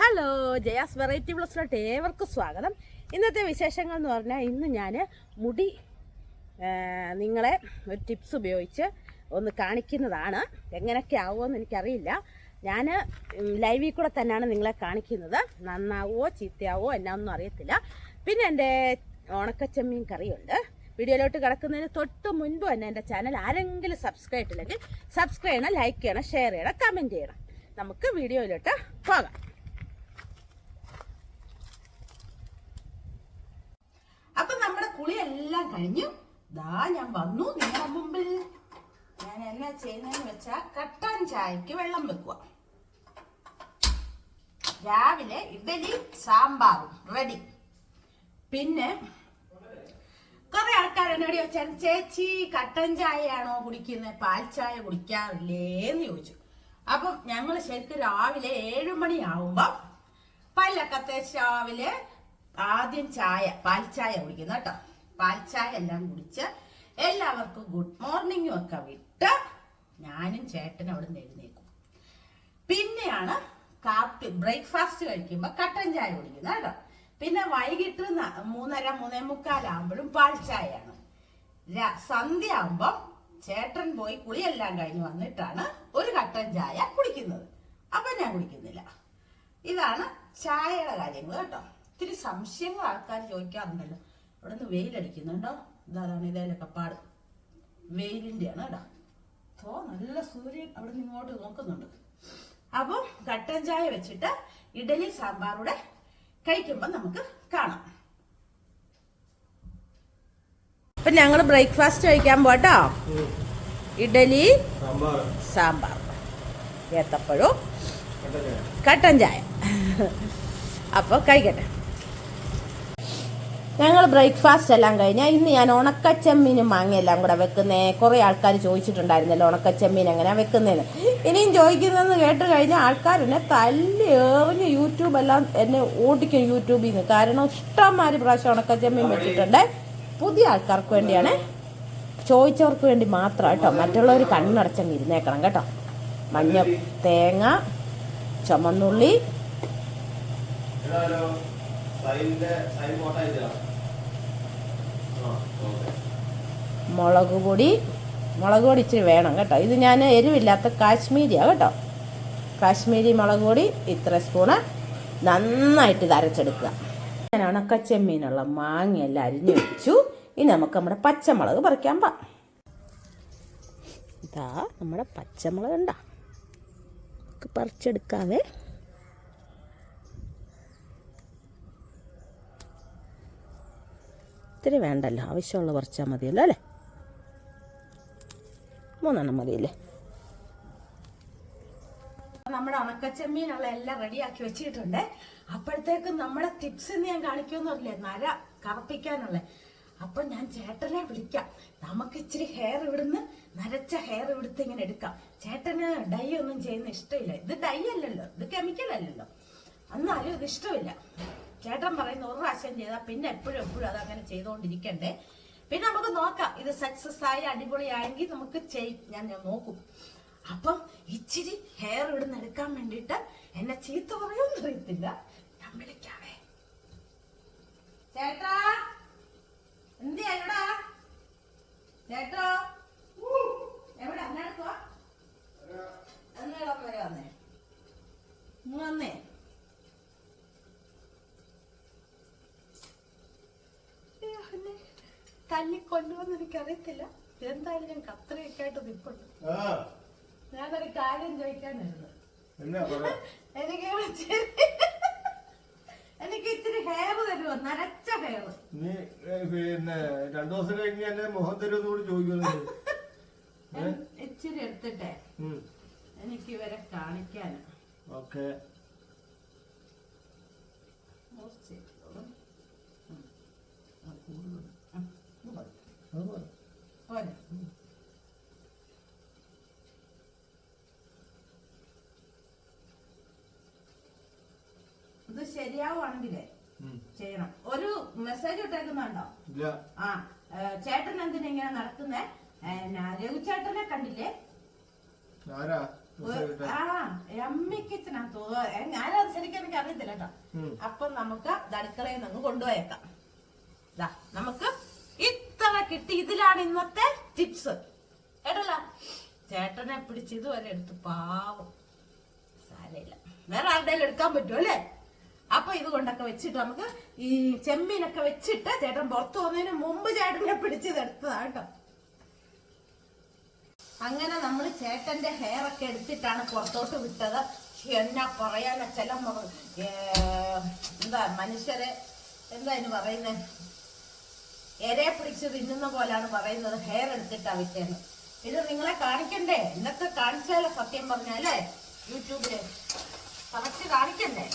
Hello Jaya's variety പ്ലസിലോട്ട് ഏവർക്കും സ്വാഗതം. ഇന്നത്തെ വിശേഷങ്ങൾ എന്ന് പറഞ്ഞാൽ ഇന്ന് ഞാൻ മുടി നിങ്ങളെ ഒരു ടിപ്സ് ഉപയോഗിച്ച് ഒന്ന് കാണിക്കുന്നതാണ്. എങ്ങനെയൊക്കെ ആവുമെന്ന് എനിക്കറിയില്ല. ഞാൻ ലൈവിൽ കൂടെ തന്നെയാണ് നിങ്ങളെ കാണിക്കുന്നത്. നന്നാവോ ചീത്തയാവോ എന്നാന്നും അറിയത്തില്ല. പിന്നെ എന്റെ ഉണക്കച്ചമ്മീൻ കറിയുണ്ട്. വീഡിയോയിലോട്ട് കിടക്കുന്നതിന് തൊട്ട് മുൻപ് തന്നെ എന്റെ ചാനൽ ആരെങ്കിലും സബ്സ്ക്രൈബ് ചെയ്തില്ലെങ്കിൽ സബ്സ്ക്രൈബ് ചെയ്യണം ലൈക്ക് ചെയ്യണം ഷെയർ ചെയ്യണം കമന്റ് ചെയ്യണം. നമുക്ക് വീഡിയോയിലോട്ട് പോകാം അപ്പൊ നമ്മുടെ കുളിയെല്ലാം കഴിഞ്ഞു. ദാ ഞാൻ വന്നു നിങ്ങളുടെ മുമ്പിൽ. ഞാൻ എന്നാ ചെയ്യുന്നതെന്ന് വെച്ചാൽ കട്ടൻ ചായക്ക് വെള്ളം വെക്കുക. രാവിലെ ഇഡലി സാമ്പാറും റെഡി പിന്നെ കുറെ ആൾക്കാർ എന്നോട് ചോദിച്ചാൽ ചേച്ചി കട്ടൻ ചായയാണോ കുടിക്കുന്നത്? പാൽ ചായ കുടിക്കാറില്ലേ എന്ന് ചോദിച്ചു. അപ്പം ഞങ്ങൾ ശരിക്കും രാവിലെ ഏഴു മണിയാവുമ്പം പല്ലൊക്കെ രാവിലെ ആദ്യം ചായ പാൽ ചായ കുടിക്കുന്ന കേട്ടോ. പാൽ ചായ എല്ലാം കുടിച്ച് എല്ലാവർക്കും ഗുഡ് മോർണിംഗും ഒക്കെ വിട്ട് ഞാനും ചേട്ടൻ അവിടെ നിന്ന് എഴുന്നേക്കും പിന്നെയാണ് കാപ്പി ബ്രേക്ക്ഫാസ്റ്റ് കഴിക്കുമ്പോൾ കട്ടൻ ചായ കുടിക്കുന്നത് കേട്ടോ. പിന്നെ വൈകിട്ട് മൂന്നര മൂന്നേ മുക്കാലാകുമ്പോഴും പാൽ ചായയാണ്. ര- സന്ധ്യ ആകുമ്പം ചേട്ടൻ പോയി കുളിയെല്ലാം കഴിഞ്ഞ് വന്നിട്ടാണ് ഒരു കട്ടൻ ചായ കുടിക്കുന്നത്. അപ്പൊ ഞാൻ കുടിക്കുന്നില്ല. ഇതാണ് ചായയുടെ കാര്യങ്ങൾ കേട്ടോ. ഇത്തിരി സംശയങ്ങൾ ആൾക്കാർ ചോദിക്കാറുണ്ടല്ലോ. ഇവിടെ നിന്ന് വെയിലടിക്കുന്നുണ്ടോ ഇതാണ് ഇതേലൊക്കെ പാട് വെയിലിന്റെയാണ് കേട്ടോ. തോ നല്ല സൂര്യൻ അവിടെ നിന്ന് ഇങ്ങോട്ട് നോക്കുന്നുണ്ട്. അപ്പം കട്ടൻ ചായ വെച്ചിട്ട് ഇഡലി സാമ്പാറൂടെ കഴിക്കുമ്പോൾ നമുക്ക് കാണാം. അപ്പൊ ഞങ്ങൾ ബ്രേക്ക്ഫാസ്റ്റ് കഴിക്കാൻ പോട്ടോ ഇഡലി സാമ്പാർ. ഏത്തപ്പഴവും കട്ടൻ ചായ. കട്ടൻ ചായ. അപ്പോൾ കഴിക്കട്ടെ. ഞങ്ങൾ ബ്രേക്ക്ഫാസ്റ്റ് എല്ലാം കഴിഞ്ഞാൽ ഇന്ന് ഞാൻ ഉണക്കച്ചമ്മീനും മാങ്ങയെല്ലാം കൂടെ വെക്കുന്നേ. കുറേ ആൾക്കാർ ചോദിച്ചിട്ടുണ്ടായിരുന്നല്ലോ ഉണക്കച്ചമ്മീൻ എങ്ങനെയാ വെക്കുന്നതെന്ന് ഇനിയും ചോദിക്കുന്നതെന്ന് കേട്ട് കഴിഞ്ഞാൽ ആൾക്കാർ എന്നെ തല്ലി എറിഞ്ഞ് യൂട്യൂബ് എല്ലാം എന്നെ ഓടിക്കും യൂട്യൂബിൽ നിന്ന് കാരണം ഇഷ്ടംമാതിരി പ്രാവശ്യം ഉണക്കച്ചമ്മീൻ വെച്ചിട്ടുണ്ട്. പുതിയ ആൾക്കാർക്ക് വേണ്ടിയാണ്. ചോദിച്ചവർക്ക് വേണ്ടി മാത്രം കേട്ടോ. മറ്റുള്ളവർ കണ്ണടച്ചങ്ങ് ഇരുന്നേക്കണം കേട്ടോ. മഞ്ഞ തേങ്ങ ചുമന്നുള്ളി. സൈന്റെ സൈൻ ഫോട്ടോ. മുളക് പൊടി മുളക് പൊടി ഇച്ചിരി വേണം കേട്ടോ. ഇത് ഞാൻ എരിവില്ലാത്ത കാശ്മീരിയാണ് കേട്ടോ. കാശ്മീരി മുളക് പൊടി ഇത്ര സ്പൂണ് നന്നായിട്ട് ഇത് അരച്ചെടുക്കുക ഞാൻ ഉണക്കച്ചെമ്മീനുള്ള മാങ്ങയെല്ലാം അരിഞ്ഞു വെച്ചു. ഇനി നമുക്ക് നമ്മുടെ പച്ചമുളക് പറിക്കാൻ പാ ഇതാ നമ്മുടെ പച്ചമുളക് ഉണ്ടാ പറിച്ചെടുക്കാവേ. ഇത്തിരി വേണ്ടല്ലോ. ആവശ്യമുള്ള പറിച്ചാൽ മതിയല്ലോ അല്ലേ? മൂന്നെണ്ണം മതിയല്ലേ? നമ്മുടെ ഉണക്കച്ചെമ്മീനുള്ള എല്ലാം റെഡിയാക്കി വെച്ചിട്ടുണ്ട്. അപ്പോഴത്തേക്കും നമ്മുടെ ടിപ്സ് ഞാൻ കാണിക്കുമെന്ന് പറഞ്ഞില്ലേ നര കറപ്പിക്കാനുള്ള. അപ്പൊ ഞാൻ ചേട്ടനെ വിളിക്കാം. നമുക്ക് ഇച്ചിരി ഹെയർ ഇവിടുന്ന് നരച്ച ഹെയർ ഇവിടുത്തെ ഇങ്ങനെ എടുക്കാം. ചേട്ടന് ഡൈ ഒന്നും ചെയ്യുന്ന ഇഷ്ടമില്ല. ഇത് ഡൈ അല്ലല്ലോ. ഇത് കെമിക്കൽ അല്ലല്ലോ. എന്നാലും ഇത് ഇഷ്ടമില്ല. ചേട്ടൻ പറയുന്ന ഒരു പ്രാവശ്യം ചെയ്താൽ പിന്നെ എപ്പോഴും എപ്പോഴും അത് അങ്ങനെ ചെയ്തുകൊണ്ടിരിക്കണ്ടേ പിന്നെ നമുക്ക് നോക്കാം ഇത് സക്സസ് ആയി അടിപൊളിയായെങ്കിൽ നമുക്ക് ചെയ്യും ഞാൻ ഞാൻ നോക്കും. അപ്പം ഇച്ചിരി ഹെയർ ഇവിടുന്ന് എടുക്കാൻ വേണ്ടിയിട്ട് എന്നെ ചീത്ത പറയുമെന്ന് അറിയത്തില്ല. ഞാൻ വിളിക്കാവേ. ചേട്ടാ എന്തിയാ ചേട്ടോ എവിടെ? അങ്ങനെ വന്നേ. ഇങ്ങ് വന്നേ അയ്യോ, എന്നെ തല്ലിക്കൊല്ലുമെന്ന് എനിക്കറിയത്തില്ല. എന്തായാലും ഞാൻ കത്രയൊക്കെ ആയിട്ട് നിൽപ്പുണ്ട് ഞാനൊരു കാര്യം ചോദിക്കാനായിരുന്നു? എനിക്ക് എനിക്ക് ഇച്ചിരി ഹെയർ തരുമോ? നരച്ച ഹെയർ നീ പിന്നെ രണ്ടു ദിവസം കഴിഞ്ഞ് എന്നെ മുഖം തരുമെന്ന് കൂടി ചോദിക്കുന്നു ഇച്ചിരി എടുത്തിട്ടെ. എനിക്ക് ഇവരെ കാണിക്കാനാ. ഓക്കെ. ഇത് ശരിയാവുകയാണെങ്കിലേ ചെയ്യണം. ഒരു മെസ്സേജ് ഇട്ടേക്കുന്നുണ്ടോ? ആ ചേട്ടൻ എന്തിനാ ഇങ്ങനെ നടക്കുന്നേ? ചേട്ടനെ കണ്ടില്ലേ? ആ എമ്മി കിച്ചനാ ഞാനത് ശരിക്കും എനിക്ക് അറിയത്തില്ല കേട്ടോ. അപ്പൊ നമുക്ക് അടുക്കളയിൽ നിന്ന് കൊണ്ടുപോയേക്കാം. നമുക്ക് ഇത്ര കിട്ടി. ഇതിലാണ് ഇന്നത്തെ ടിപ്സ് കേട്ടല്ല? ചേട്ടനെ പിടിച്ച് ഇതുവരെ എടുത്ത് പാവം. സാരയില്ല വേറെ ആരുടെയും എടുക്കാൻ പറ്റുമോ അല്ലേ? അപ്പൊ ഇത് കൊണ്ടൊക്കെ വെച്ചിട്ട് നമുക്ക് ഈ ചെമ്മീനൊക്കെ വെച്ചിട്ട് ചേട്ടൻ പുറത്തു പോകുന്നതിന് മുമ്പ് ചേട്ടനെ പിടിച്ചത് എടുത്തതാ കേട്ടോ. അങ്ങനെ നമ്മൾ ചേട്ടന്റെ ഹെയർ ഒക്കെ എടുത്തിട്ടാണ് പുറത്തോട്ട് വിട്ടത്. എന്നാ പറയാനോ? ചില എന്താ മനുഷ്യരെ എന്താ അതിന് പറയുന്നത് എരെ പിടിച്ച് തിന്നുന്ന പോലാണ് പറയുന്നത്. ഹെയർ എടുത്തിട്ട് വിറ്റേന്ന്. ഇത് നിങ്ങളെ കാണിക്കണ്ടേ? എന്നൊക്കെ കാണിച്ചാലോ സത്യം പറഞ്ഞാലേ യൂട്യൂബിൽ. കറക്റ്റ് കാണിക്കണ്ടേ?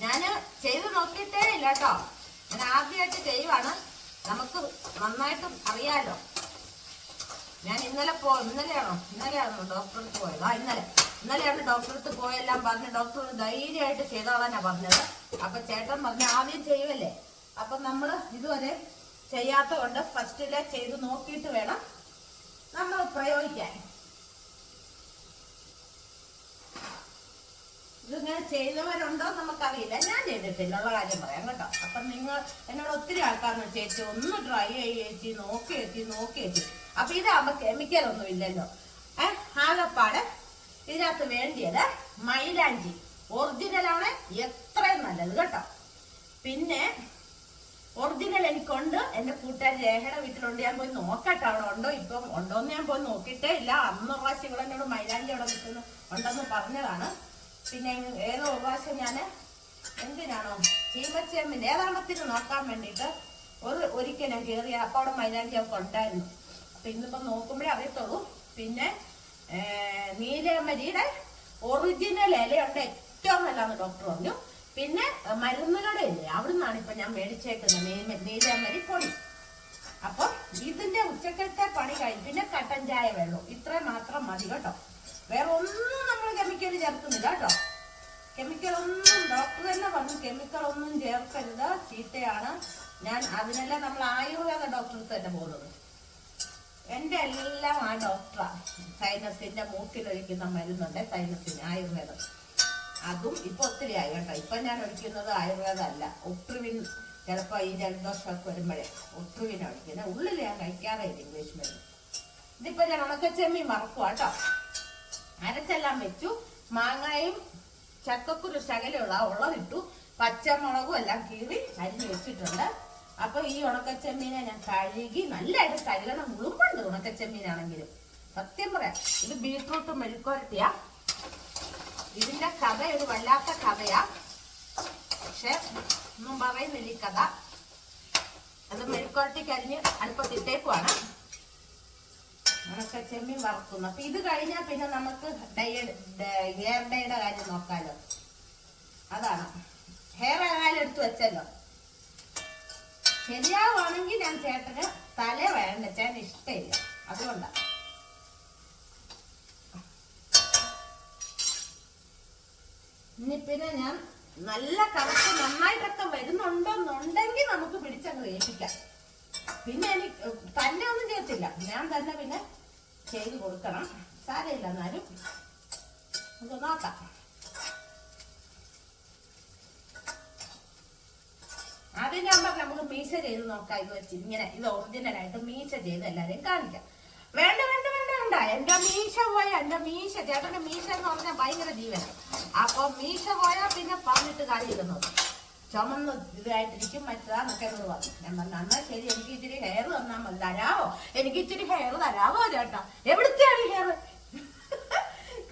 ഞാൻ ചെയ്ത് നോക്കിയിട്ടേ ഇല്ല കേട്ടോ ഞാൻ ആദ്യമായിട്ട് ചെയ്യുവാണ്. നമുക്ക് നന്നായിട്ട് അറിയാലോ. ഞാൻ ഇന്നലെ പോ ഇന്നലെയാണോ? ഇന്നലെയാണോ ഡോക്ടറെ അടുത്ത് പോയത്? ആ ഇന്നലെ. ഇന്നലെയാണ് ഡോക്ടറെ അടുത്ത് പോയെല്ലാം പറഞ്ഞ് ഡോക്ടർ ധൈര്യമായിട്ട് ചെയ്തോളാനാ പറഞ്ഞത്. അപ്പൊ ചേട്ടൻ പറഞ്ഞ ആദ്യം ചെയ്യുമല്ലേ അപ്പൊ നമ്മൾ ഇതുവരെ ചെയ്യാത്ത ഫസ്റ്റിൽ ചെയ്ത് നോക്കിയിട്ട് വേണം നമ്മൾ പ്രയോഗിക്കാൻ. ഇതിങ്ങനെ ചെയ്തവരുണ്ടോ നമുക്കറിയില്ല. ഞാൻ ചെയ്തിട്ടില്ല. ഉള്ള കാര്യം പറയാം കേട്ടോ. അപ്പൊ നിങ്ങൾ എന്നോട് ഒത്തിരി ആൾക്കാരെന്ന് ചേച്ചി ഒന്ന് ട്രൈ ആയി ചേച്ചി നോക്കി ചേച്ചി നോക്കി ചേച്ചി. അപ്പൊ ഇതാകുമ്പോ കെമിക്കൽ ഒന്നും ഇല്ലല്ലോ. ഏഹ് ആകപ്പാട് ഇതിനകത്ത് വേണ്ടിയത് മൈലാഞ്ചി. ഒറിജിനലാണ് എത്രയും നല്ലത് കേട്ടോ. പിന്നെ ഒറിജിനൽ എനിക്കുണ്ട്. എന്റെ കൂട്ടുകാരി രേഖയുടെ വീട്ടിലുണ്ട്. ഞാൻ പോയി നോക്കട്ടെ അവിടെ ഉണ്ടോ? ഇപ്പം ഉണ്ടോന്ന് ഞാൻ പോയി നോക്കിയിട്ടേ ഇല്ല. അന്ന് പ്രാവശ്യം ഇവിടെ എന്നോട് മൈലാഞ്ചി അവിടെ നിൽക്കുന്നു ഉണ്ടെന്ന് പറഞ്ഞതാണ്. പിന്നെ ഏതോ പ്രാവശ്യം ഞാൻ എന്തിനാണോ ചീമച്ചേമ്മിന്റെ ഏതാണത്തിന് നോക്കാൻ വേണ്ടിയിട്ട് ഒരു ഒരിക്കൽ ഞാൻ കയറി അപ്പൊ അവിടെ മൈലാഞ്ചി അവർക്ക് ഉണ്ടായിരുന്നു. അപ്പൊ ഇന്നിപ്പം നോക്കുമ്പോഴേ അറിയത്തുള്ളൂ. പിന്നെ നീലമരിയുടെ ഒറിജിനൽ ഇലയുണ്ട്. ഏറ്റവും നല്ലതെന്ന് ഡോക്ടർ പറഞ്ഞു. പിന്നെ ഏ, മരുന്നുകളുടെ ഇല്ലേ നിന്നാണ് ഇപ്പൊ ഞാൻ മേടിച്ചേക്കുന്നത്. നീല- നീലമരി പൊടി. അപ്പൊ ഇതിന്റെ ഉച്ചക്കത്തെ പണി കഴിഞ്ഞ് പിന്നെ കട്ടൻ ചായ വെള്ളം ഇത്ര മാത്രം മതി കേട്ടോ. വേറെ ഒന്നും നമ്മൾ കെമിക്കൽ ചേർക്കുന്നില്ല കേട്ടോ. കെമിക്കൽ ഒന്നും ഡോക്ടർ തന്നെ പറഞ്ഞു. കെമിക്കൽ ഒന്നും ചേർക്കരുത്. ചീത്തയാണ്. ഞാൻ അതിനെല്ലാം നമ്മൾ ആയുർവേദ ഡോക്ടർ തന്നെ പോകുന്നത്. എന്റെ എല്ലാം ആ ഡോക്ടറാ സൈനസിന്റെ മൂക്കിലൊഴിക്കുന്ന മരുന്നുണ്ട് സൈനസിന് ആയുർവേദം. അതും ഇപ്പൊ ഒത്തിരി ആയി കേട്ടോ. ഇപ്പൊ ഞാൻ ഒഴിക്കുന്നത് ആയുർവേദം അല്ല. ഒട്ടുവിൻ ചിലപ്പോ ഈ ജലദോഷമൊക്കെ വരുമ്പോഴേ ഒട്ടുവിൻ ഒഴിക്കുന്നത്. ഉള്ളിൽ ഞാൻ കഴിക്കാറില്ല ഇംഗ്ലീഷ് മരുന്ന് ഇതിപ്പോ ഞാൻ ഉണക്കച്ചെമ്മീൻ മറക്കുക കേട്ടോ. അരച്ചെല്ലാം വെച്ചു. മാങ്ങയും ചക്കക്കുരു ശകലുള്ള ഉള്ളതിട്ടു. പച്ചമുളകും എല്ലാം കീറി അരിഞ്ഞ് വെച്ചിട്ടുണ്ട്. അപ്പൊ ഈ ഉണക്കച്ചെമ്മീനെ ഞാൻ കഴുകി നല്ലതായിട്ട് കഴുകണം. മുഴുമ്പുണ്ട് ഉണക്കച്ചെമ്മീനാണെങ്കിലും. സത്യം പറയാം. ഇത് ബീട്രൂട്ട് മെഴുക്കുരട്ടിയാ ഇതിന്റെ കഥ ഒരു വല്ലാത്ത കഥയാ. പക്ഷെ ഒന്നും പറയുന്നില്ല ഈ കഥ. അത് മെഴുക്കുരട്ടിക്ക് അരിഞ്ഞ് അടുപ്പത്തിട്ടേക്കുവാണ്. ഉണക്ക ചെമ്മീൻ വറക്കുന്നു. അപ്പൊ ഇത് കഴിഞ്ഞാൽ പിന്നെ നമുക്ക് ഡയഡ് ഹെയർ ഡേയുടെ കാര്യം നോക്കാലോ. അതാണ്. ഹെയർ ആയാലും എടുത്തു വെച്ചല്ലോ. ശരിയാവുകയാണെങ്കിൽ ഞാൻ ചേട്ടന് തല വേണ്ട ചേട്ടന് ഇഷ്ടമില്ല. അതുകൊണ്ടാ. ഇനി പിന്നെ ഞാൻ നല്ല കറുപ്പ് നന്നായിട്ടൊക്കെ വരുന്നുണ്ടോന്നുണ്ടെങ്കിൽ നമുക്ക് പിടിച്ചങ്ങ് ഏൽപ്പിക്കാം. പിന്നെ എനിക്ക് തന്നെ ഒന്നും ചെയ്യത്തില്ല. ഞാൻ തന്നെ പിന്നെ ചെയ്ത് കൊടുക്കണം. സാരമില്ല എന്നാലും നമുക്ക് നോക്കാം. ഞാൻ പറഞ്ഞു നമുക്ക് മീശ ചെയ്ത് നോക്കാം. ഇത് വെച്ച് ഇങ്ങനെ ഇത് ഒറിജിനലായിട്ട് മീശ ചെയ്ത് എല്ലാരെയും കാണിക്കാം. വേണ്ട വേണ്ട വേണ്ട എന്റെ മീശ പോയ എന്റെ മീശ ചേട്ടന്റെ മീശ എന്ന് പറഞ്ഞാൽ ഭയങ്കര ജീവൻ അപ്പൊ മീശ പോയാ പിന്നെ പറഞ്ഞിട്ട് കാര്യമില്ലെന്നു ചുമന്ന് ഇതായിട്ടിരിക്കും മറ്റതാന്നൊക്കെ എന്ന് പറഞ്ഞു. ഞാൻ പറഞ്ഞു എന്നാ ശരി എനിക്ക് ഇച്ചിരി ഹെയർ തന്നാൽ മതി തരാവോ? എനിക്ക് ഇച്ചിരി ഹെയർ തരാവോ ചേട്ടാ? എവിടുത്തെയാണ് ഹെയർ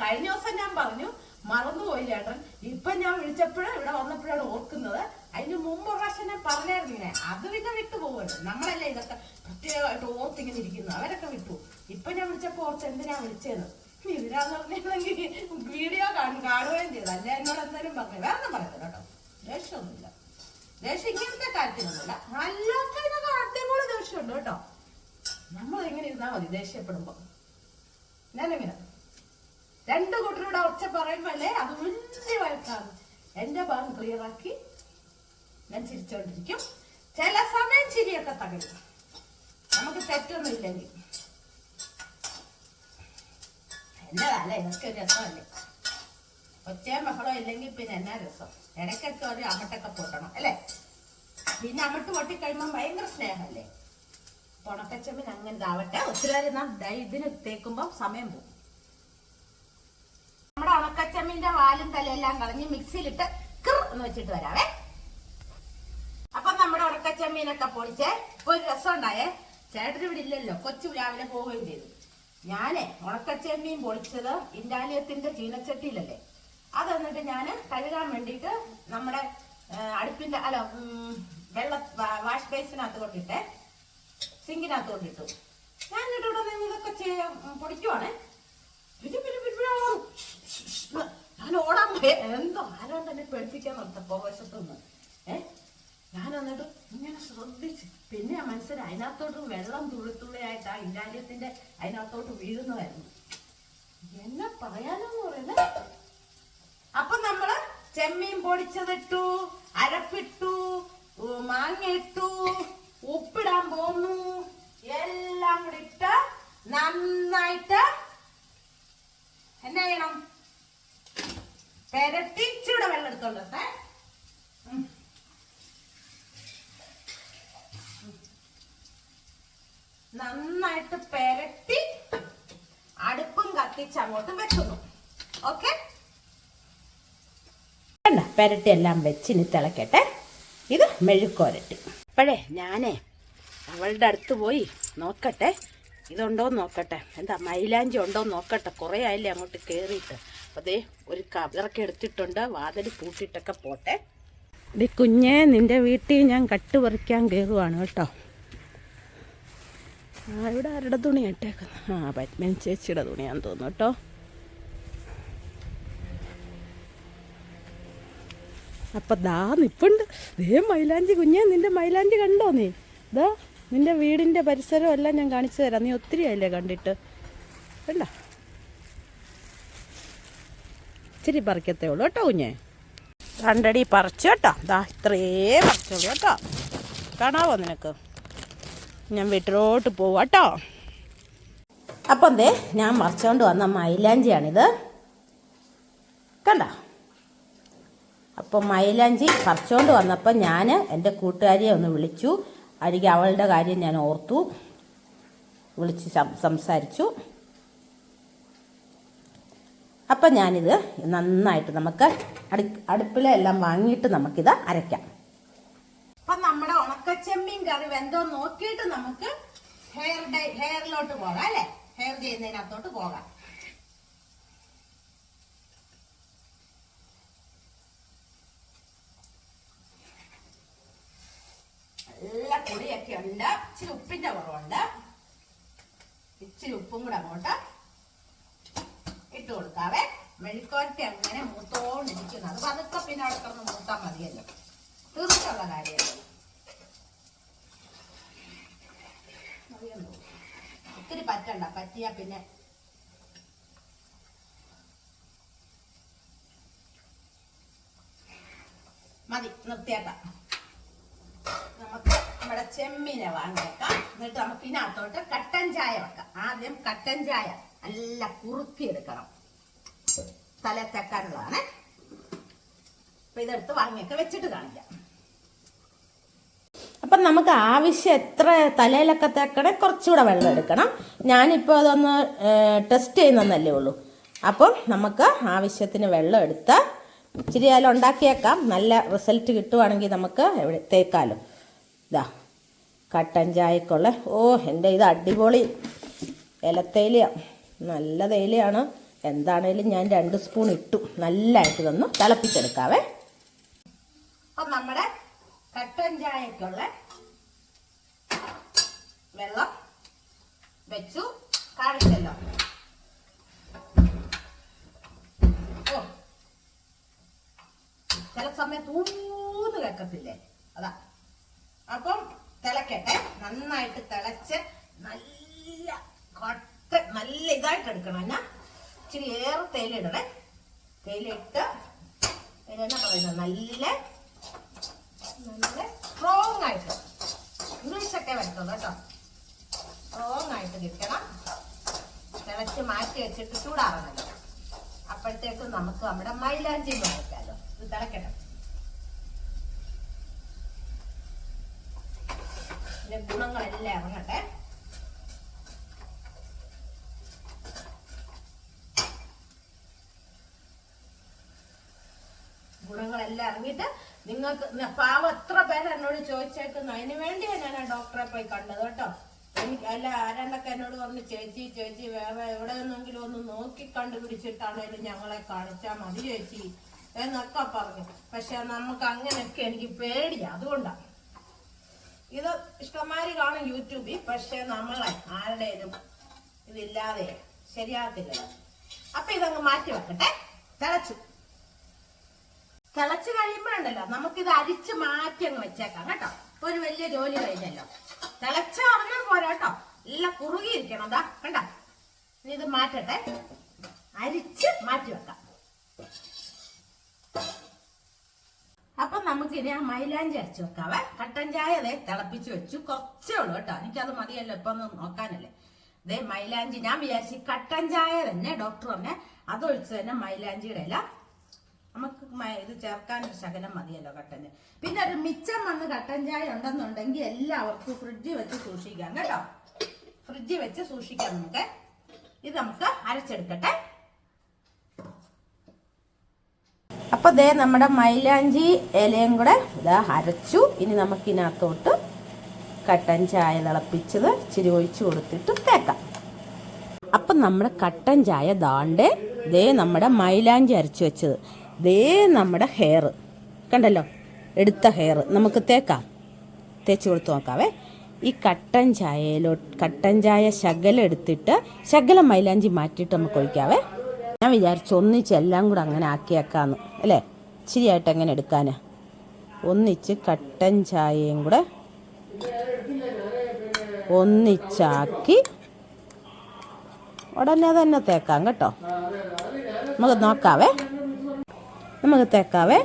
കഴിഞ്ഞ ദിവസം ഞാൻ പറഞ്ഞു മറന്നുപോയി ചേട്ടൻ. ഇപ്പൊ ഞാൻ വിളിച്ചപ്പോഴും ഇവിടെ വന്നപ്പോഴാണ് ഓർക്കുന്നത്. അതിന് മുമ്പ് പ്രാവശ്യം ഞാൻ പറഞ്ഞായിരുന്നു ഇങ്ങനെ. അത് പിന്നെ വിട്ടുപോകരുത് നമ്മളല്ലേ ഇതൊക്കെ പ്രത്യേകമായിട്ട് ഓർത്തിങ്ങനെ ഇരിക്കുന്നത് അവരൊക്കെ വിട്ടു. എന്തിനാ വിളിച്ചത് ഇതിനാന്ന് പറഞ്ഞിട്ടുണ്ടെങ്കിൽ വീഡിയോ കാണും കാണുകയും ചെയ്തു. അല്ല? എന്നോട് എന്തായാലും പറഞ്ഞു വേറെ പറയത്തില്ല കേട്ടോ. ദേഷ്യമൊന്നുമില്ല. ദേഷ്യം ഇങ്ങനത്തെ കാര്യത്തിനൊന്നുമില്ല അല്ലാത്ത ഇതൊക്കെ അടിപൊളി ദേഷ്യമുണ്ട് കേട്ടോ. നമ്മൾ എങ്ങനെ ഇരുന്നാൽ മതി ദേഷ്യപ്പെടുമ്പോ ഞാനെങ്ങനെ? രണ്ടു കൂട്ടരോട് ഒച്ച പറയുമ്പല്ലേ അത് വലിയ വഴക്കാണ്. എന്റെ ഭാഗം ക്ലിയർ ആക്കി ഞാൻ ചിരിച്ചുകൊണ്ടിരിക്കും ചില സമയം ചിരിയൊക്കെ തകരും. നമുക്ക് തെറ്റൊന്നും ഇല്ലെങ്കിൽ എന്നതല്ലേ ഇതൊക്കെ ഒരു രസമല്ലേ? ഒച്ചയും ബഹളം ഇല്ലെങ്കിൽ പിന്നെ എന്നാ രസം? ഇടയ്ക്കൊക്കെ ഒരു അമട്ടൊക്കെ പൊട്ടണം അല്ലേ? പിന്നെ അമട്ട് പൊട്ടിക്കഴിയുമ്പോൾ ഭയങ്കര സ്നേഹമല്ലേ? ഉണക്കച്ചമ്മൻ അങ്ങനെ ഇതാവട്ടെ ഒത്തിരി നാം ഇതിന് തേക്കുമ്പോൾ സമയം പോകും. നമ്മുടെ ഉണക്കച്ചമ്മിന്റെ വാലും തലയെല്ലാം കളഞ്ഞ് മിക്സിയിലിട്ട് കൃ എന്ന് വെച്ചിട്ട് വരാവേ. അപ്പൊ നമ്മുടെ ഉണക്കച്ചമ്മീനൊക്കെ പൊളിച്ചേ. ഒരു രസം ഉണ്ടായേ ചേട്ടന് ഇവിടെ ഇല്ലല്ലോ. കൊച്ചു രാവിലെ പോവുകയും ചെയ്തു. ഞാനേ ഉണക്കച്ചമ്മീൻ പൊളിച്ചത് ഇൻഡാലിയത്തിന്റെ ചീനച്ചട്ടിയിലല്ലേ. അത് എന്നിട്ട് ഞാൻ കഴുകാൻ വേണ്ടിയിട്ട് നമ്മുടെ അടുപ്പിന്റെ അല്ല വെള്ള വാഷ് ബേസിനകത്ത് കൊണ്ടിട്ട് സിങ്കിനകത്ത് കൊണ്ടിട്ടു. ഞാൻ എന്നിട്ട് ഇവിടെ നിന്ന് ഇതൊക്കെ ചെയ്യാൻ പൊടിക്കുവാണേ. ഞാൻ ഓടാൻ എന്തോ ആരാണ്ട് എന്നെ പേടിപ്പിക്കാൻ നിർത്തപ്പോ വശത്തുനിന്ന്. ഏഹ് ഞാൻ എന്നിട്ട് ഇങ്ങനെ ശ്രദ്ധിച്ചു മനസ്സിന് അതിനകത്തോട്ട് വെള്ളം തുള്ളിത്തുള്ളിയായിട്ട് ആ ഇൻഡാലിയത്തിന്റെ അതിനകത്തോട്ട് വീഴുന്നതായിരുന്നു. എന്നാ പറയാനെന്ന് പറയുന്നത് അപ്പൊ നമ്മൾ ചെമ്മീൻ പൊടിച്ചതിട്ടു അരപ്പിട്ടു ഉ, മാങ്ങ ഇട്ടു ഉപ്പിടാൻ പോന്നു. എല്ലാം കൂടി ഇട്ട് നന്നായിട്ട് എന്നാ ചെയ്യണം? പെരട്ടിച്ചൂടെ വെള്ളം എടുത്തോണ്ടേ നന്നായിട്ട് പെരട്ടി അടുപ്പും കത്തിച്ച് അങ്ങോട്ട് വെക്കുന്നു. ഓക്കെ പെരട്ടി എല്ലാം വെച്ച് ഇനി തിളക്കട്ടെ. ഇത് മെഴുക്കോരട്ടി അപ്പോഴേ ഞാനേ അവളുടെ അടുത്ത് പോയി നോക്കട്ടെ. ഇതുണ്ടോ നോക്കട്ടെ. എന്താ മൈലാഞ്ചി ഉണ്ടോ നോക്കട്ടെ. കുറേ ആയില്ലേ അങ്ങോട്ട് കയറിയിട്ട് അതേ ഒരു കവറൊക്കെ എടുത്തിട്ടുണ്ട്. വാതിൽ പൂട്ടിയിട്ടൊക്കെ പോട്ടെ. ഡി കുഞ്ഞേ നിന്റെ വീട്ടിൽ ഞാൻ കട്ട് പറിക്കാൻ കയറുവാണ് കേട്ടോ. ആ ഇവിടെ ആരുടെ തുണി ഇട്ടേക്കുന്നത് ആ പത്മൻ ചേച്ചിയുടെ തുണിയാന്ന് തോന്നുന്നു കേട്ടോ. അപ്പം ദാ നിപ്പുണ്ട്. ദേ മൈലാഞ്ചി കുഞ്ഞെ നിന്റെ മൈലാഞ്ചി കണ്ടോ നീ? ഇതാ നിന്റെ വീടിന്റെ പരിസരം എല്ലാം ഞാൻ കാണിച്ചു തരാം. നീ ഒത്തിരി ആയില്ലേ കണ്ടിട്ട്? കണ്ട? ഇച്ചിരി പറിക്കത്തേ ഉള്ളൂ കേട്ടോ കുഞ്ഞെ. രണ്ടടി പറിച്ചു കേട്ടോ. ദാ ഇത്രേ പറിച്ചുള്ളൂ കേട്ടോ. കാണാവോ നിനക്ക്? ഞാൻ വീട്ടിലോട്ട് പോവാട്ടോ അപ്പം ദേ ഞാൻ മറിച്ചുകൊണ്ട് വന്ന മൈലാഞ്ചിയാണിത്. കണ്ട? അപ്പോൾ മൈലാഞ്ചി പറിച്ചുകൊണ്ട് വന്നപ്പോൾ ഞാൻ എന്റെ കൂട്ടുകാരിയെ ഒന്ന് വിളിച്ചു. അരികെ അവളുടെ കാര്യം ഞാൻ ഓർത്തു. വിളിച്ച് സംസാരിച്ചു. അപ്പം ഞാനിത് നന്നായിട്ട് നമുക്ക് അടു അടുപ്പിലെല്ലാം വാങ്ങിയിട്ട് നമുക്കിത് അരയ്ക്കാം. അപ്പം നമ്മുടെ ഉണക്കച്ചെമ്മീൻ കറി വെന്തോ നോക്കിയിട്ട് നമുക്ക് ഹെയർ ഡൈ ഹെയറിലോട്ട് പോകാം അല്ലെ? ഹെയർ ചെയ്യുന്നതിനകത്തോട്ട് പോകാം. നല്ല പൊടിയൊക്കെ ഉണ്ട്. ഇച്ചിരി ഉപ്പിന്റെ കുറവുണ്ട്. ഇച്ചിരി ഉപ്പും കൂടെ അങ്ങോട്ട് ഇട്ട് കൊടുക്കാവേ. മെഴുക്കോരട്ടി അങ്ങനെ മൂത്തോണ്ടിരിക്കുന്നു. അത് പതുക്കെ പിന്നെ അവിടെ കിടന്ന് മൂത്താൽ മതിയല്ലോ. തീർച്ചയുള്ള കാര്യമല്ലോ മതിയെന്ന് തോന്നുന്നു. ഒത്തിരി പറ്റണ്ട പറ്റിയാ പിന്നെ. മതി നിർത്തിയേക്കാം. നമുക്ക് നമ്മുടെ ചെമ്മീനെ വാങ്ങിയേക്കാം. എന്നിട്ട് നമുക്ക് ഇതിനകത്തോട്ട് കട്ടൻ ചായ വെക്കാം. ആദ്യം കട്ടൻ ചായ നല്ല കുറുക്കി എടുക്കണം തല തെക്കാനുള്ളതാണ്. അപ്പൊ ഇതെടുത്ത് വാങ്ങിയൊക്കെ. വെച്ചിട്ട് കാണിക്കാം. അപ്പം നമുക്ക് ആവശ്യം എത്ര തലയിലൊക്കെ തേക്കണേ കുറച്ചുകൂടെ വെള്ളം എടുക്കണം. ഞാനിപ്പോൾ അതൊന്ന് ടെസ്റ്റ് ചെയ്യുന്നതല്ലേ ഉള്ളൂ. അപ്പം നമുക്ക് ആവശ്യത്തിന് വെള്ളം എടുത്ത് ഇച്ചിരി അതിൽ ഉണ്ടാക്കിയേക്കാം. നല്ല റിസൾട്ട് കിട്ടുവാണെങ്കിൽ നമുക്ക് എവിടെ തേക്കാലോ. ഇതാ കട്ടൻ ചായക്കുള്ള ഓ എന്റെ ഇത് അടിപൊളി ഇലത്തേലിയ നല്ല തേയിലയാണ്. എന്താണേലും ഞാൻ രണ്ട് സ്പൂൺ ഇട്ടു. നല്ലതായിട്ട് തന്നു തിളപ്പിച്ചെടുക്കാവേ. അപ്പം നമ്മുടെ കട്ടൻ ചായക്കുള്ള വെള്ളം വെച്ചു കാണിച്ചല്ലോ ഓ. ചില സമയത്ത് ഊന്ന് കേൾക്കത്തില്ലേ? അതാ. അപ്പം തിളക്കട്ടെ. നന്നായിട്ട് തിളച്ച് നല്ല കൊട്ട നല്ല ഇതായിട്ട് എടുക്കണം. എന്നാ? ഇച്ചിരി ഏറെ തേയില ഇടണേ തേയില ഇട്ട് തേയില എന്നാ പറയുന്നത് നല്ല നല്ല സ്ട്രോങ് ആയിട്ട്. ഇംഗ്ലീഷൊക്കെ വരുന്നത് കേട്ടോ. സ്ട്രോങ് ആയിട്ട് കിട്ടണം തിളച്ച് മാറ്റി വെച്ചിട്ട് ചൂടാറണല്ലോ അപ്പോഴത്തേക്കും നമുക്ക് നമ്മുടെ മൈലാഞ്ചി നോക്കാലോ ഇത് തിളക്കട്ടെ. ഇതിന്റെ ഗുണങ്ങളെല്ലാം ഇറങ്ങട്ടെ. ഗുണങ്ങളെല്ലാം ഇറങ്ങിയിട്ട് നിങ്ങൾക്ക് പാവം എത്ര പേര് എന്നോട് ചോദിച്ചേക്കുന്നു. അതിന് വേണ്ടിയാണ് ഞാൻ ഡോക്ടറെ പോയി കണ്ടത് കേട്ടോ. എനിക്ക് അല്ല ആരാണ്ടൊക്കെ എന്നോട് പറഞ്ഞു ചേച്ചി ചേച്ചി വേറെ എവിടെ നിന്നെങ്കിലും ഒന്ന് നോക്കി കണ്ടുപിടിച്ചിട്ടാണേലും ഞങ്ങളെ കാണിച്ചാൽ മതി ചേച്ചി എന്നൊക്കെ പറഞ്ഞു. പക്ഷെ നമുക്ക് അങ്ങനെയൊക്കെ എനിക്ക് പേടിയാ അതുകൊണ്ടാണ് ഇത് ഇഷ്ടമാതിരി കാണും യൂട്യൂബിൽ പക്ഷെ നമ്മളെ ആരുടേതും ഇതില്ലാതെ ശരിയാകത്തില്ല. അപ്പൊ ഇതങ്ങ് മാറ്റി വെക്കട്ടെ. തിളച്ചു. തിളച്ചു കഴിയുമ്പോഴുണ്ടല്ലോ നമുക്കിത് അരിച്ച് മാറ്റി അങ്ങ് വെച്ചേക്കാം കേട്ടോ. ഒരു വലിയ ജോലി കഴിഞ്ഞല്ലോ. തിളച്ച അറിഞ്ഞാൽ പോരാ കേട്ടോ. എല്ലാം കുറുകിയിരിക്കണം. അതാ കണ്ട? ഇനി ഇത് മാറ്റട്ടെ. അരിച്ച് മാറ്റി വെക്കാം. അപ്പൊ നമുക്ക് ഇനി ആ മൈലാഞ്ചി അരച്ച് വെക്കാവേ. കട്ടൻ ചായ തിളപ്പിച്ച് വെച്ചു. കുറച്ചേ ഉള്ളൂ കേട്ടോ. എനിക്കത് മതിയല്ലോ. ഇപ്പൊ നോക്കാനല്ലേ. ദേ മൈലാഞ്ചി. ഞാൻ വിചാരിച്ചു കട്ടൻ ചായ തന്നെ ഡോക്ടർ പറഞ്ഞ അതൊഴിച്ച് തന്നെ മൈലാഞ്ചിയുടെ ഇല നമുക്ക് ഇത് ചേർക്കാൻ ഒരു ശകലം മതിയല്ലോ കട്ടൻ പിന്നെ ഒരു മിച്ചം വന്ന് കട്ടൻ ചായ ഉണ്ടെന്നുണ്ടെങ്കിൽ എല്ലാവർക്കും ഫ്രിഡ്ജിൽ വെച്ച് സൂക്ഷിക്കാം കേട്ടോ. ഫ്രിഡ്ജിൽ വെച്ച് സൂക്ഷിക്കാം നമുക്ക്. ഇത് നമുക്ക് അരച്ചെടുക്കട്ടെ. അപ്പൊ ദേ നമ്മുടെ മൈലാഞ്ചി ഇലയും കൂടെ ഇതാ അരച്ചു. ഇനി നമുക്കിനകത്തോട്ട് കട്ടൻ ചായ തിളപ്പിച്ചത് ഇച്ചിരി ഒഴിച്ചു കൊടുത്തിട്ട് തേക്കാം. അപ്പം നമ്മുടെ കട്ടൻ ചായ ദാണ്ടേ ദേ നമ്മുടെ മൈലാഞ്ചി അരച്ചു വെച്ചത്. ദേ നമ്മുടെ ഹെയർ കണ്ടല്ലോ? എടുത്ത ഹെയർ നമുക്ക് തേക്കാം. തേച്ച് കൊടുത്ത് നോക്കാവേ. ഈ കട്ടൻ ചായയിലോ കട്ടൻ ചായ ശകലം എടുത്തിട്ട് ശകലം മൈലാഞ്ചി മാറ്റിയിട്ട് നമുക്ക് ഒഴിക്കാവേ. ഞാൻ വിചാരിച്ചു ഒന്നിച്ച് എല്ലാം കൂടെ അങ്ങനെ ആക്കിയേക്കാന്ന്. അല്ലേ? ശരിയായിട്ട് എങ്ങനെ എടുക്കാനാ? ഒന്നിച്ച് കട്ടൻ ചായയും കൂടെ ഒന്നിച്ചാക്കി ഉടനെ തന്നെ തേക്കാം കേട്ടോ. നമുക്ക് നോക്കാവേ. നമുക്ക് തേക്കാവേ.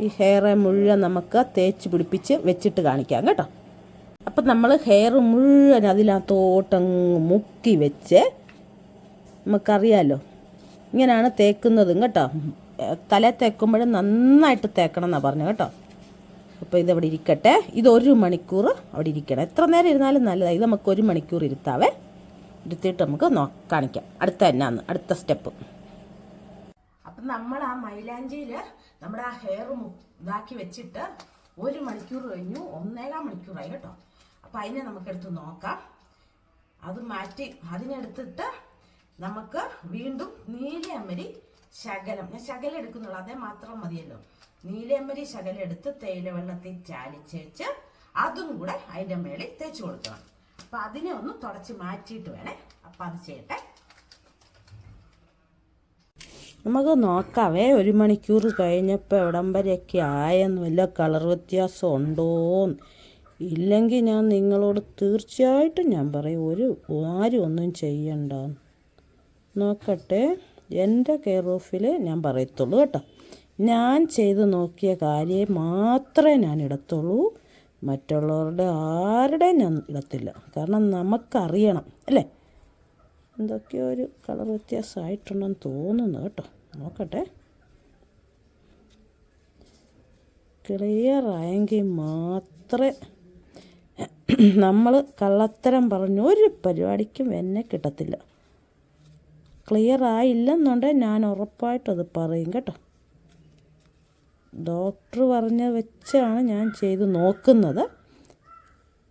ഈ ഹെയർ മുഴുവൻ നമുക്ക് തേച്ച് പിടിപ്പിച്ച് വെച്ചിട്ട് കാണിക്കാം കേട്ടോ. അപ്പം നമ്മൾ ഹെയർ മുഴുവൻ അതിനകത്തോട്ടങ്ങ് മുക്കി വെച്ച് നമുക്കറിയാലോ ഇങ്ങനെയാണ് തേക്കുന്നതും കേട്ടോ. തല തേക്കുമ്പോഴും നന്നായിട്ട് തേക്കണം എന്നാണ് പറഞ്ഞു കേട്ടോ. അപ്പോൾ ഇതവിടെ ഇരിക്കട്ടെ. ഇത് ഒരു മണിക്കൂർ അവിടെ ഇരിക്കണം. എത്ര നേരം ഇരുന്നാലും നല്ലതാണ് ഇത് നമുക്ക് ഒരു മണിക്കൂർ ഇരുത്താവേ. ഇരുത്തിയിട്ട് നമുക്ക് നോ കാണിക്കാം. അടുത്ത എന്നാന്ന്? അടുത്ത സ്റ്റെപ്പ്. അപ്പം നമ്മൾ ആ മൈലാഞ്ചിയിൽ നമ്മുടെ ആ ഹെയർ ഇതാക്കി വെച്ചിട്ട് ഒരു മണിക്കൂർ കഴിഞ്ഞു ഒന്നേകാം മണിക്കൂറായി കേട്ടോ. അപ്പം അതിനെ നമുക്കെടുത്ത് നോക്കാം. അത് മാറ്റി അതിനെടുത്തിട്ട് നമുക്ക് വീണ്ടും നീലയമ്മരി ശകലം. ഞാൻ ശകലം എടുക്കുന്നുള്ളൂ അതേ മാത്രം മതിയല്ലോ. നീലയമ്മരി ശകലം എടുത്ത് തേയില വെള്ളത്തിൽ ചാലിച്ചേച്ച് അതും കൂടെ അതിന്റെ മേളിൽ തേച്ച് കൊടുക്കണം. അപ്പം അതിനെ ഒന്ന് തുടച്ച് മാറ്റിയിട്ട് വേണേ അപ്പം അത് ചെയ്യട്ടെ. നമുക്ക് നോക്കാവേ ഒരു മണിക്കൂർ കഴിഞ്ഞപ്പോൾ എവിടം വരെയൊക്കെ ആയെന്ന്. വല്ല കളർ വ്യത്യാസം ഉണ്ടോന്ന് ഇല്ലെങ്കിൽ ഞാൻ നിങ്ങളോട് തീർച്ചയായിട്ടും ഞാൻ പറയും ഒരു ആരും ഒന്നും ചെയ്യണ്ട നോക്കട്ടെ എന്റെ കെയർ ഓഫിൽ ഞാൻ പറയത്തുള്ളൂ കേട്ടോ. ഞാൻ ചെയ്ത് നോക്കിയ കാര്യം മാത്രമേ ഞാൻ ഇടത്തുള്ളൂ. മറ്റുള്ളവരുടെ ആരുടെയും ഞാൻ ഇടത്തില്ല. കാരണം നമുക്കറിയണം അല്ലേ? എന്തൊക്കെയോ ഒരു കളർ വ്യത്യാസമായിട്ടുണ്ടെന്ന് തോന്നുന്നു കേട്ടോ. നോക്കട്ടെ. ക്ലിയർ ആയെങ്കിൽ മാത്രമേ നമ്മൾ കള്ളത്തരം പറഞ്ഞ ഒരു പരിപാടിക്കും എന്നെ കിട്ടത്തില്ല. ക്ലിയർ ആയില്ലെന്നുണ്ടെങ്കിൽ ഞാൻ ഉറപ്പായിട്ടത് പറയും കേട്ടോ. ഡോക്ടർ പറഞ്ഞ വെച്ചാണ് ഞാൻ ചെയ്ത് നോക്കുന്നത്.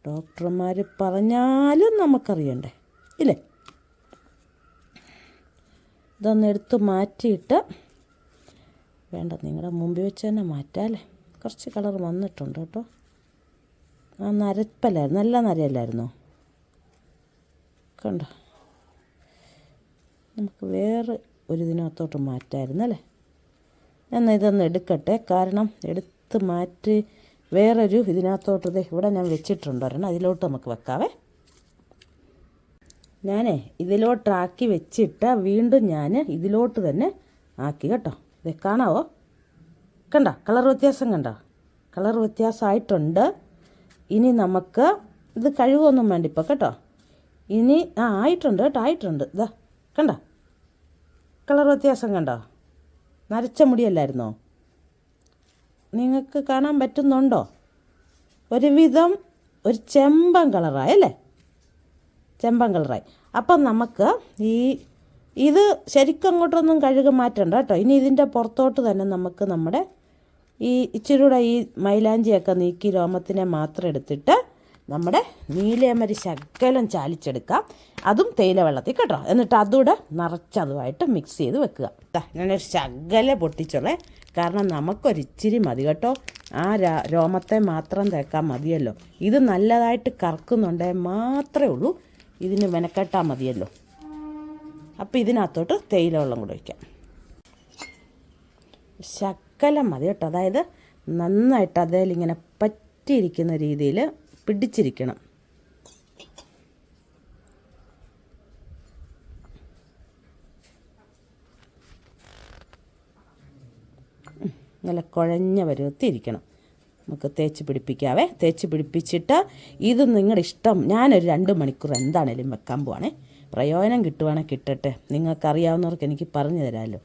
ഡോക്ടർമാർ പറഞ്ഞാലും നമുക്കറിയണ്ടേ ഇല്ലേ? ഇതൊന്ന് എടുത്ത് മാറ്റിയിട്ട് വേണ്ട നിങ്ങളുടെ മുമ്പിൽ വെച്ച് തന്നെ മാറ്റാമല്ലേ കുറച്ച് കളർ വന്നിട്ടുണ്ട് കേട്ടോ. ആ നരപ്പല്ലായിരുന്നു നല്ല നരയല്ലായിരുന്നോ? കണ്ടോ? നമുക്ക് വേറെ ഒരു ദിനത്തോട്ട് മാറ്റായിരുന്നു അല്ലേ എന്നാൽ ഇതൊന്ന് എടുക്കട്ടെ കാരണം എടുത്ത് മാറ്റി വേറൊരു ഇതിനകത്തോട്ട് ഇവിടെ ഞാൻ വെച്ചിട്ടുണ്ട് ഒരെണ്ണം അതിലോട്ട് നമുക്ക് വെക്കാവേ. ഞാനേ ഇതിലോട്ടാക്കി വെച്ചിട്ട് വീണ്ടും ഞാൻ ഇതിലോട്ട് തന്നെ ആക്കി കേട്ടോ. ഇത് കാണാവോ? കണ്ട? കളർ വ്യത്യാസം കണ്ട? കളർ വ്യത്യാസമായിട്ടുണ്ട്. ഇനി നമുക്ക് ഇത് കഴുകൊന്നും വേണ്ട ഇപ്പോൾ കേട്ടോ. ഇനി ആ ആയിട്ടുണ്ട് കേട്ടോ ആയിട്ടുണ്ട്. ഇതാ കണ്ട? കളർ വ്യത്യാസം കണ്ടോ? നരച്ച മുടിയല്ലായിരുന്നോ? നിങ്ങൾക്ക് കാണാൻ പറ്റുന്നുണ്ടോ? ഒരുവിധം ഒരു ചെമ്പൻ കളറായി അല്ലേ? ചെമ്പൻ കളറായി അപ്പം നമുക്ക് ഈ ഇത് ശരിക്കും അങ്ങോട്ടൊന്നും കഴുകി മാറ്റണ്ട കേട്ടോ. ഇനി ഇതിന്റെ പുറത്തോട്ട് തന്നെ നമുക്ക് നമ്മുടെ ഈ ഇച്ചിരി കൂടെ ഈ മൈലാഞ്ചിയൊക്കെ നീക്കി രോമത്തിനെ മാത്രം എടുത്തിട്ട് നമ്മുടെ നീലയമരി ശകലം ചാലിച്ചെടുക്കാം. അതും തേയില വെള്ളത്തിൽ കേട്ടോ. എന്നിട്ട് അതുകൂടെ നിറച്ചതുമായിട്ട് മിക്സ് ചെയ്ത് വെക്കുക. ഞാനൊരു ശകല പൊട്ടിച്ചോളേ കാരണം നമുക്കൊരിച്ചിരി മതി കേട്ടോ. ആ രോമത്തെ മാത്രം തേക്കാൻ മതിയല്ലോ. ഇത് നല്ലതായിട്ട് കറക്കുന്നുണ്ടേ മാത്രമേ ഉള്ളൂ. ഇതിന് മെനക്കെട്ടാൽ മതിയല്ലോ. അപ്പോൾ ഇതിനകത്തോട്ട് തേയില വെള്ളം കൂടെ വയ്ക്കാം ശക്കലം മതി കേട്ടോ. അതായത് നന്നായിട്ട് അതിലിങ്ങനെ പറ്റിയിരിക്കുന്ന രീതിയിൽ പിടിച്ചിരിക്കണം. നല്ല കുഴഞ്ഞ പരുവത്തിരിക്കണം നമുക്ക് തേച്ച് പിടിപ്പിക്കാവേ. തേച്ച് പിടിപ്പിച്ചിട്ട് ഇത് നിങ്ങളുടെ ഇഷ്ടം. ഞാനൊരു രണ്ട് മണിക്കൂർ എന്താണേലും വെക്കാൻ പോവാണേ. പ്രയോജനം കിട്ടുവാണെങ്കിൽ കിട്ടട്ടെ. നിങ്ങൾക്കറിയാവുന്നവർക്ക് എനിക്ക് പറഞ്ഞു തരാമല്ലോ.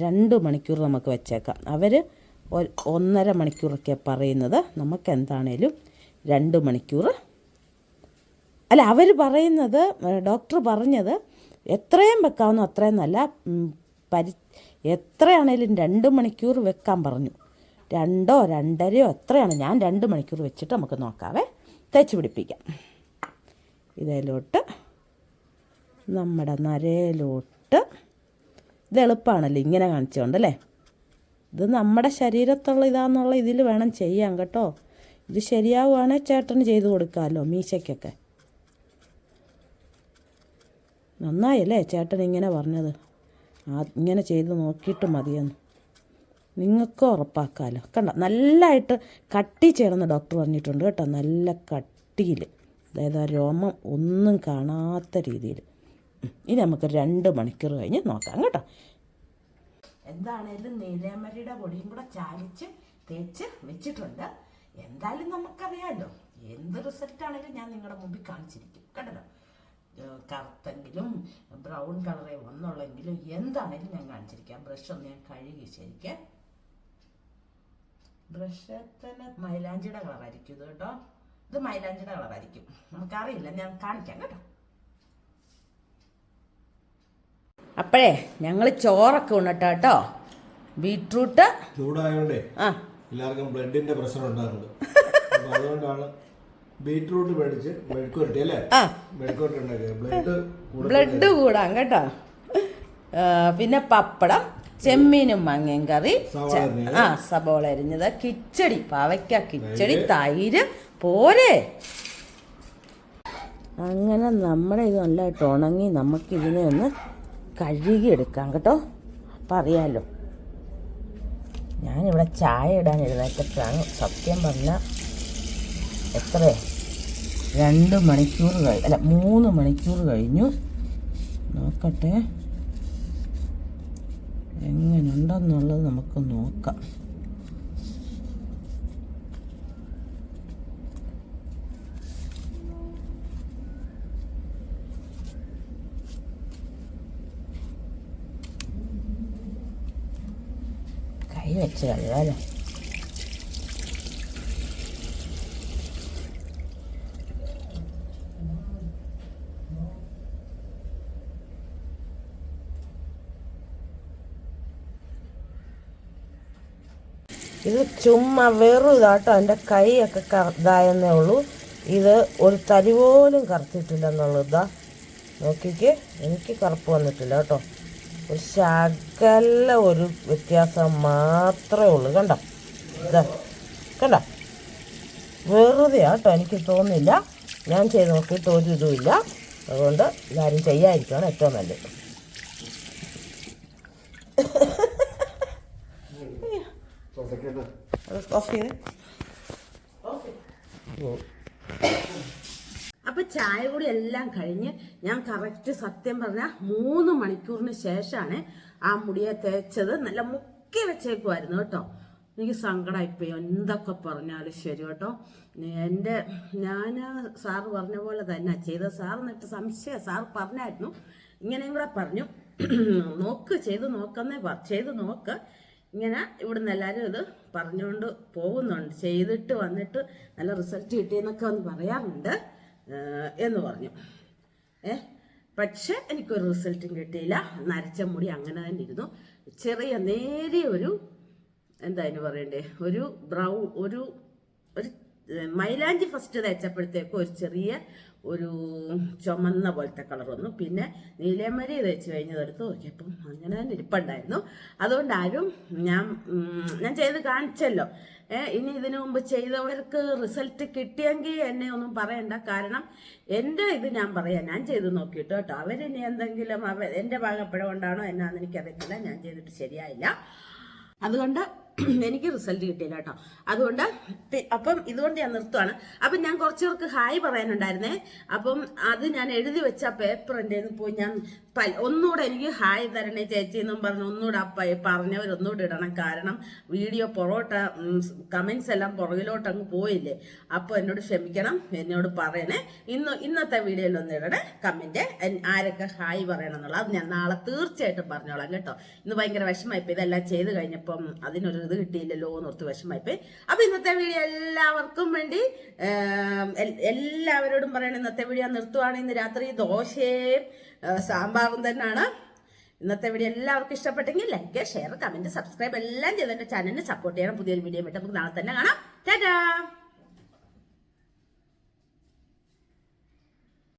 രണ്ട് മണിക്കൂർ നമുക്ക് വെച്ചേക്കാം. അവർ ഒന്നര മണിക്കൂറൊക്കെ പറയുന്നത് നമുക്ക് എന്താണേലും രണ്ട് മണിക്കൂർ. അല്ല അവർ പറയുന്നത് ഡോക്ടർ പറഞ്ഞത് എത്രയും വെക്കാവുന്ന അത്രയും നല്ല പരി എത്രയാണേലും രണ്ട് മണിക്കൂർ വെക്കാൻ പറഞ്ഞു. രണ്ടോ രണ്ടരയോ എത്രയാണ്? ഞാൻ രണ്ട് മണിക്കൂർ വെച്ചിട്ട് നമുക്ക് നോക്കാവേ. തേച്ച് പിടിപ്പിക്കാം. ഇതിലോട്ട്. നമ്മുടെ നരയിലോട്ട് ഇത് എളുപ്പമാണല്ലോ ഇങ്ങനെ കാണിച്ചുകൊണ്ടല്ലേ ഇത് നമ്മുടെ ശരീരത്തുള്ള ഇതാന്നുള്ള ഇതിൽ വേണം ചെയ്യാൻ കേട്ടോ. ഇത് ശരിയാവുകയാണെങ്കിൽ ചേട്ടന് ചെയ്ത് കൊടുക്കാമല്ലോ മീശയ്ക്കൊക്കെ. നന്നായല്ലേ ചേട്ടൻ ഇങ്ങനെ പറഞ്ഞത്? ആ ഇങ്ങനെ ചെയ്ത് നോക്കിയിട്ട് മതിയെന്ന്. നിങ്ങൾക്ക് ഉറപ്പാക്കാമല്ലോ കണ്ട? നല്ലതായിട്ട് കട്ടി ചെയ്യണമെന്ന് ഡോക്ടർ പറഞ്ഞിട്ടുണ്ട് കേട്ടോ. നല്ല കട്ടിയിൽ അതായത് ആ രോമം ഒന്നും കാണാത്ത രീതിയിൽ ഇനി നമുക്ക് രണ്ട് മണിക്കൂർ കഴിഞ്ഞ് നോക്കാം കേട്ടോ. എന്താണേലും നീലേമരിയുടെ പൊടിയും കൂടെ ചാലിച്ച് തേച്ച് വെച്ചിട്ടുണ്ട്. എന്തായാലും നമുക്കറിയാമല്ലോ എന്ത് റിസൾട്ട് ആണെങ്കിലും ഞാൻ നിങ്ങളുടെ മുമ്പിൽ കാണിച്ചിരിക്കും. ഏഹ് കറുത്തെങ്കിലും ബ്രൗൺ കളറേ ഒന്നുള്ളെങ്കിലും എന്താണെങ്കിലും ഞാൻ കാണിച്ചിരിക്കാം. ബ്രഷ് ഒന്ന് ഞാൻ കഴുകി ശരിക്ക്. ബ്രഷ് തന്നെ മൈലാഞ്ചിയുടെ കളറായിരിക്കും ഇത് കേട്ടോ. ഇത് മൈലാഞ്ചിയുടെ കളറായിരിക്കും നമുക്കറിയില്ല. ഞാൻ കാണിക്കാം കേട്ടോ. അപ്പോഴേ ഞങ്ങൾ ചോറൊക്കെ ഉണ്ടട്ടോ കേട്ടോ. ബീട്രൂട്ട്. ചൂടായോണ്ടേ ആ. എല്ലാവർക്കും ബ്ലഡിന്റെ പ്രശ്നം ഉണ്ടാകുന്നുണ്ട്. അതുകൊണ്ടാണ് ബീട്രൂട്ട് മേടിച്ച് മെഴുക്കുരട്ടി അല്ലേ? ആ. മെഴുക്കുവരട്ടി ഉണ്ടാക്കിയത്. ബ്ലഡ് ബ്ലഡ് കൂടാം കേട്ടോ. പിന്നെ പപ്പടം. ചെമ്മീനും മങ്ങയും കറി. ആ സബോള അരിഞ്ഞത് കിച്ചടി പാവയ്ക്ക കിച്ചടി തൈര്. പോരെ. അങ്ങനെ നമ്മുടെ ഇത് നല്ലതായിട്ട് ഉണങ്ങി നമുക്കിതിനെ ഒന്ന് കഴുകിയെടുക്കാം കേട്ടോ. അപ്പം അറിയാമല്ലോ ഞാനിവിടെ ചായ ഇടാൻ എഴുന്നേറ്റപ്പോഴാണ് സത്യം പറഞ്ഞാൽ എത്ര? രണ്ട് മണിക്കൂർ കഴി അല്ല മൂന്ന് മണിക്കൂർ കഴിഞ്ഞു. നോക്കട്ടെ. എങ്ങനെയുണ്ടെന്നുള്ളത് നമുക്ക് നോക്കാം. കൈ വെച്ച് ഇത് ചുമ്മാ വെറും ഇതാട്ടോ. എന്റെ കൈയൊക്കെ കറ- ഇതായെന്നേ ഉള്ളൂ. ഇത് ഒരു തരി പോലും കറുത്തിട്ടില്ല എന്നുള്ളതാ നോക്കിക്ക്. എനിക്ക് കറുപ്പ് വന്നിട്ടില്ല കേട്ടോ. ഒരു ശകല ഒരു വ്യത്യാസം മാത്രമേ ഉള്ളൂ. കണ്ട? കണ്ട? വെറുതെ കേട്ടോ. എനിക്ക് തോന്നുന്നില്ല. ഞാൻ ചെയ്ത് നോക്കിയിട്ട് ഒരു ഇതുമില്ല അതുകൊണ്ട് എല്ലാവരും ചെയ്യാതിരിക്കുകയാണ് ഏറ്റവും നല്ലത് അത് ഓഫ് അപ്പൊ ചായ കൂടി എല്ലാം കഴിഞ്ഞ് ഞാൻ കറക്റ്റ് സത്യം പറഞ്ഞ മൂന്ന് മണിക്കൂറിന് ശേഷമാണ് ആ മുടിയെ തേച്ചത്. നല്ല മുക്കി വെച്ചേക്കുമായിരുന്നു കേട്ടോ. എനിക്ക് സങ്കടമായിപ്പോയി എന്തൊക്കെ പറഞ്ഞാലും ശരി കേട്ടോ. എന്റെ ഞാൻ സാറ് പറഞ്ഞ പോലെ തന്നെ ചെയ്ത സാർ എന്നിട്ട് സംശയം സാർ പറഞ്ഞായിരുന്നു. ഇങ്ങനെയും കൂടെ പറഞ്ഞു. നോക്ക് ചെയ്ത് നോക്കുന്നേ ചെയ്ത് നോക്ക്. ഇങ്ങനെ ഇവിടുന്ന് എല്ലാവരും ഇത് പറഞ്ഞുകൊണ്ട് പോകുന്നുണ്ട്. ചെയ്തിട്ട് വന്നിട്ട് നല്ല റിസൾട്ട് കിട്ടിയെന്നൊക്കെ ഒന്ന് പറയാറുണ്ട്. എന്ന് പറഞ്ഞു. ഏ പക്ഷെ എനിക്കൊരു റിസൾട്ടും കിട്ടിയില്ല. നരച്ച മുടി അങ്ങനെ തന്നെ ഇരുന്നു. ചെറിയ നേരിയ ഒരു എന്താ അതിന് പറയണ്ടേ? ഒരു ബ്രൗൺ ഒരു ഒരു മൈലാഞ്ചി ഫസ്റ്റ് തേച്ചപ്പോഴത്തേക്കും ഒരു ചെറിയ ഒരു ചുമന്ന പോലത്തെ കളർ വന്നു. പിന്നെ നീലമരി തേച്ച് കഴിഞ്ഞതെടുത്ത് നോക്കിയപ്പം അങ്ങനെ തന്നെ ഇരിപ്പുണ്ടായിരുന്നു. അതുകൊണ്ട് ആരും ഞാൻ ഞാൻ ചെയ്ത് കാണിച്ചല്ലോ. ഇനി ഇതിനു മുമ്പ് ചെയ്തവർക്ക് റിസൾട്ട് കിട്ടിയെങ്കിൽ എന്നെ ഒന്നും പറയണ്ട. കാരണം എന്റെ ഇത് ഞാൻ പറയാം. ഞാൻ ചെയ്ത് നോക്കിയിട്ട്. കേട്ടോ. അവരിനി എന്തെങ്കിലും അവ എന്റെ ഭാഗപ്പഴ കൊണ്ടാണോ എന്നാന്ന് എനിക്കറിയത്തില്ല. ഞാൻ ചെയ്തിട്ട് ശരിയായില്ല. അതുകൊണ്ട് എനിക്ക് റിസൾട്ട് കിട്ടിയില്ല കേട്ടോ. അതുകൊണ്ട് അപ്പം ഇതുകൊണ്ട് ഞാൻ നിർത്തുവാണ്. അപ്പം ഞാൻ കുറച്ച് പേർക്ക് ഹായ് പറയാനുണ്ടായിരുന്നേ. അപ്പം അത് ഞാൻ എഴുതി വെച്ച പേപ്പർ പോയി ഞാൻ ഒന്നുകൂടെ എനിക്ക് ഹായ് തരണേ ചേച്ചി എന്നും പറഞ്ഞ് ഒന്നുകൂടെ അപ്പ പറഞ്ഞവർ ഒന്നുകൂടെ ഇടണം. കാരണം വീഡിയോ പൊറോട്ട കമൻസ് എല്ലാം പുറകിലോട്ട് അങ്ങ് പോയില്ലേ? അപ്പോൾ എന്നോട് ക്ഷമിക്കണം എന്നോട് പറയണേ. ഇന്ന് ഇന്നത്തെ വീഡിയോയിൽ ഒന്ന് ഇടണേ. കമന്റ് ആരൊക്കെ ഹായ് പറയണം എന്നുള്ളത് അത് ഞാൻ നാളെ തീർച്ചയായിട്ടും പറഞ്ഞോളാം കേട്ടോ. ഇന്ന് ഭയങ്കര വിഷമായിപ്പോയി ഇതെല്ലാം ചെയ്ത് കഴിഞ്ഞപ്പം അതിനൊരു ഇത് കിട്ടിയില്ലല്ലോ എന്ന് ഓർത്ത് വിഷമായിപ്പോയി അപ്പൊ ഇന്നത്തെ വീഡിയോ എല്ലാവർക്കും വേണ്ടി എല്ലാവരോടും പറയണം ഇന്നത്തെ വീഡിയോ നിർത്തുവാണ്. ഇന്ന് രാത്രി ദോശയും സാമ്പാറും തന്നെയാണ്. ഇന്നത്തെ വീഡിയോ എല്ലാവർക്കും ഇഷ്ടപ്പെട്ടെങ്കിൽ ലൈക്ക് ഷെയർ കമന്റ് സബ്സ്ക്രൈബ് എല്ലാം ചെയ്ത് എന്റെ ചാനലിനെ സപ്പോർട്ട് ചെയ്യണം. പുതിയൊരു വീഡിയോ നമുക്ക് നാളെ തന്നെ കാണാം. ടാറ്റാ!